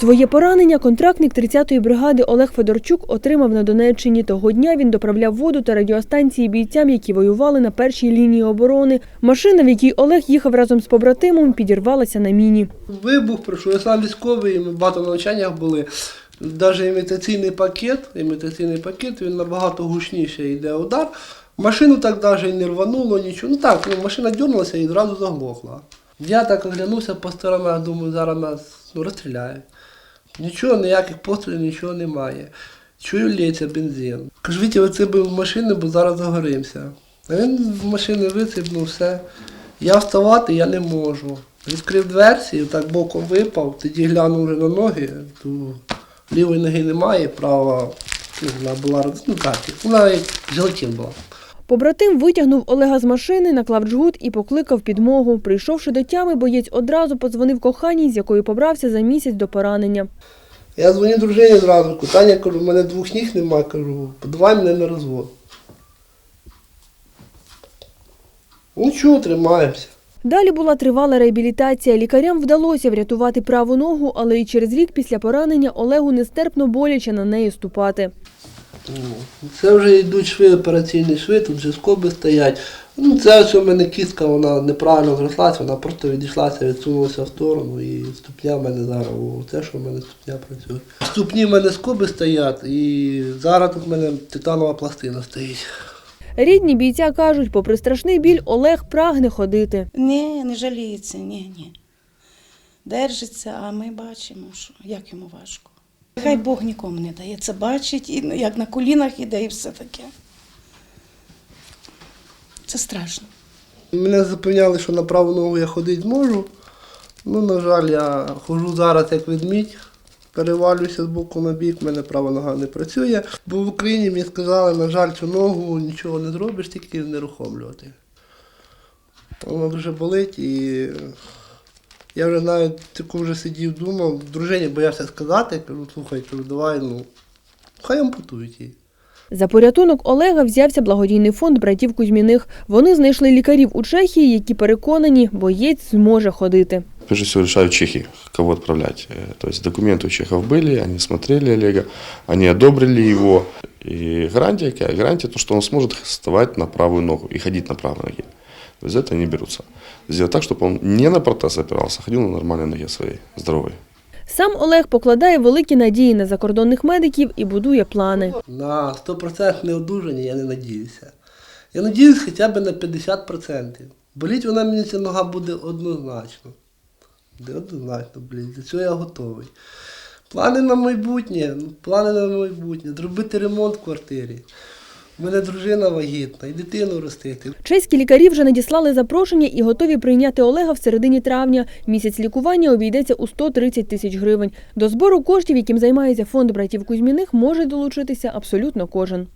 Своє поранення контрактник 30-ї бригади Олег Федорчук отримав на Донеччині. Того дня він доправляв воду та радіостанції бійцям, які воювали на першій лінії оборони. Машина, в якій Олег їхав разом з побратимом, підірвалася на міні. Вибух пройшов, я сам військовий, ми багато на навчаннях були. Навіть імітаційний пакет, імітаційний пакет, він набагато гучніше йде удар. Машину так навіть не рвануло, нічого. Ну так, ну, машина дернулася і одразу заглохла. Я так оглянувся по сторонах, думаю, зараз нас ну, розстріляють. Нічого, ніяких пострілів, нічого немає. Чую, лється бензин. Кажу, Вітя, вицепив в машину, бо зараз загоримося. А він з машини вицепнув все. Я вставати я не можу. Відкрив дверці, так боком випав, тоді глянув вже на ноги, то лівої ноги немає, права вона була ну, так, вона як желатин була. Побратим витягнув Олега з машини, наклав джгут і покликав підмогу. Прийшовши до тями, боєць одразу подзвонив коханій, з якою побрався за місяць до поранення. Я дзвоню дружині зразу, кажу, Таня, кажу, в мене двох ніг немає, кажу, подавай мене на розвод. Ну чого, тримаємося. Далі була тривала реабілітація. Лікарям вдалося врятувати праву ногу, але і через рік після поранення Олегу нестерпно боляче на неї ступати. Це вже йдуть шви, операційні шви, тут вже скоби стоять. Ну, це ось у мене кістка, вона неправильно зрослася, вона просто відійшлася, відсунулася в сторону і ступня в мене зараз, це що в мене ступня працює. В ступні в мене скоби стоять і зараз тут в мене титанова пластина стоїть. Рідні бійця кажуть, попри страшний біль, Олег прагне ходити. Ні, не жаліється, ні, ні. Держиться, а ми бачимо, що як йому важко. Хай Бог нікому не дає це бачить, і як на колінах іде, і все таке. Це страшно. Мене запевняли, що на праву ногу я ходити зможу. Ну, на жаль, я ходжу зараз як ведмідь, перевалююся з боку на бік, в мене права нога не працює. Бо в Україні мені сказали, на жаль, цю ногу нічого не зробиш, тільки нерухомлювати. Воно дуже болить і я вже навіть таку вже сидів, думав, дружині боявся сказати, кажу, слухай, кажу, давай, ну, хай ампутують її. За порятунок Олега взявся благодійний фонд братів Кузьміних. Вони знайшли лікарів у Чехії, які переконані, боєць зможе ходити. Прежде всего решают чехи, кого отправлять. Э, То есть документы у чехов были, они смотрели Олега, они одобрили его. И гарантия какая? Гарантия то, что он сможет вставать на правую ногу и ходить на правой ноге. За это они берутся. Сделать так, чтобы он не на протез опирался, а ходил на нормальной ноге своей, здоровой. Сам Олег покладає великі надії на закордонних медиків і будує плани. На 100% одужання я не надіюся. Я надіюсь хоча б на 50%. Боліть вона мені ця нога буде однозначно. Буде однозначно, блін, до цього я готовий. Плани на майбутнє, плани на майбутнє, зробити ремонт в квартирі. Мене дружина вагітна і дитину ростити. Чеські лікарі вже надіслали запрошення і готові прийняти Олега в середині травня. Місяць лікування обійдеться у 130 тисяч гривень. До збору коштів, яким займається фонд братів Кузьміних, може долучитися абсолютно кожен.